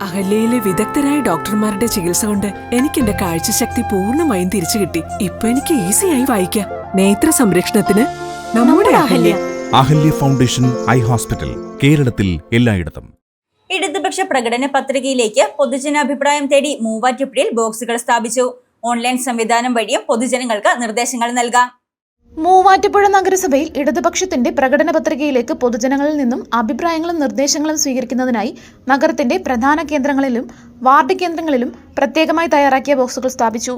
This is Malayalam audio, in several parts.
അഹല്യയിലെ വിദഗ്ധരായ ഡോക്ടർമാരുടെ ചികിത്സ കൊണ്ട് എനിക്ക് എന്റെ കാഴ്ചശക്തി പൂർണമായും തിരിച്ചു കിട്ടി. ഇപ്പൊ എനിക്ക് ഈസിയായി വായിക്കാം. നേത്ര സംരക്ഷണത്തിന് നമ്മുടെ Ahalya. Ahalya foundation eye hospital കേരളത്തിൽ എല്ലായിടത്തും. ഇടതുപക്ഷ പ്രകടന പത്രികയിലേക്ക് പൊതുജനാഭിപ്രായം തേടി മൂവാറ്റുപുഴയിൽ ബോക്സുകൾ സ്ഥാപിച്ചു. ഓൺലൈൻ സംവിധാനം വഴിയും പൊതുജനങ്ങൾക്ക് നിർദ്ദേശങ്ങൾ നൽകാം. മൂവാറ്റുപുഴ നഗരസഭയിൽ ഇടതുപക്ഷത്തിന്റെ പ്രകടന പത്രികയിലേക്ക് പൊതുജനങ്ങളിൽ നിന്നും അഭിപ്രായങ്ങളും നിർദ്ദേശങ്ങളും സ്വീകരിക്കുന്നതിനായി നഗരത്തിന്റെ പ്രധാന കേന്ദ്രങ്ങളിലും വാർഡ് കേന്ദ്രങ്ങളിലും പ്രത്യേകമായി തയ്യാറാക്കിയ ബോക്സുകൾ സ്ഥാപിച്ചു.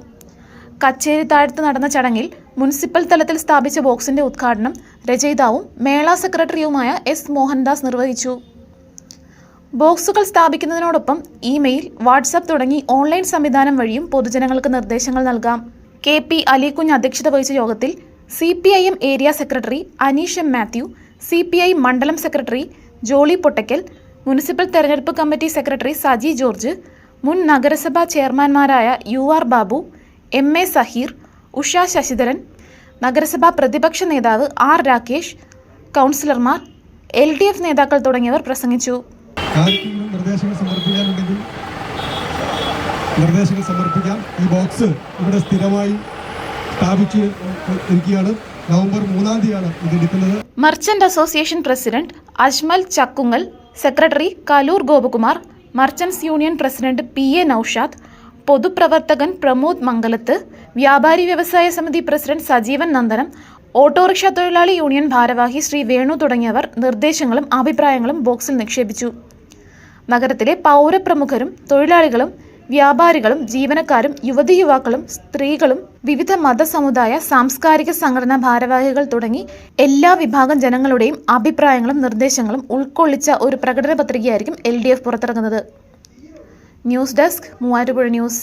കച്ചേരി താഴത്ത് നടന്ന ചടങ്ങിൽ മുനിസിപ്പൽ തലത്തിൽ സ്ഥാപിച്ച ബോക്സിന്റെ ഉദ്ഘാടനം രചയിതാവും മേള സെക്രട്ടറിയുമായ എസ് മോഹൻദാസ് നിർവഹിച്ചു. ബോക്സുകൾ സ്ഥാപിക്കുന്നതിനോടൊപ്പം ഇമെയിൽ വാട്സാപ്പ് തുടങ്ങി ഓൺലൈൻ സംവിധാനം വഴിയും പൊതുജനങ്ങൾക്ക് നിർദ്ദേശങ്ങൾ നൽകാം. കെ പി അലിക്കുഞ്ഞ് അധ്യക്ഷത വഹിച്ച യോഗത്തിൽ C P I M area secretary Aneesh M Mathew C P I മണ്ഡലം സെക്രട്ടറി ജോളി പൊട്ടക്കൽ മുനിസിപ്പൽ തെരഞ്ഞെടുപ്പ് കമ്മിറ്റി സെക്രട്ടറി സജി ജോർജ് മുൻ നഗരസഭാ ചെയർമാൻമാരായ U R Babu M A Saheer Usha Sasidharan നഗരസഭാ പ്രതിപക്ഷ നേതാവ് ആർ രാകേഷ് കൗൺസിലർമാർ എൽ ഡി എഫ് നേതാക്കൾ തുടങ്ങിയവർ പ്രസംഗിച്ചു. നിർദ്ദേശങ്ങൾ സമർപ്പിക്കാം. ഈ ബോക്സ് ഇവിടെ സ്ഥിരമായി സ്ഥാപിച്ച് ഇരിക്കുകയാണ്. നവംബർ മൂന്നാം തീയതിയാണ് ഇത് എടുക്കുന്നത്. Merchant association president Ajmal Chakkungal secretary Kaloor Gopakumar merchants union president P A Noushad പൊതുപ്രവർത്തകൻ പ്രമോദ് മംഗലത്ത് വ്യാപാരി വ്യവസായ സമിതി പ്രസിഡന്റ് സജീവൻ നന്ദനം ഓട്ടോറിക്ഷ തൊഴിലാളി യൂണിയൻ ഭാരവാഹി ശ്രീ വേണു തുടങ്ങിയവർ നിർദ്ദേശങ്ങളും അഭിപ്രായങ്ങളും ബോക്സിൽ നിക്ഷേപിച്ചു. നഗരത്തിലെ പൗരപ്രമുഖരും തൊഴിലാളികളും വ്യാപാരികളും ജീവനക്കാരും യുവതി യുവാക്കളും സ്ത്രീകളും വിവിധ മതസമുദായ സാംസ്കാരിക സംഘടനാ ഭാരവാഹികൾ തുടങ്ങി എല്ലാ വിഭാഗം ജനങ്ങളുടെയും അഭിപ്രായങ്ങളും നിർദ്ദേശങ്ങളും ഉൾക്കൊള്ളിച്ച ഒരു പ്രകടന പത്രികയായിരിക്കും എൽ പുറത്തിറങ്ങുന്നത്. News desk Muvattupuzha news.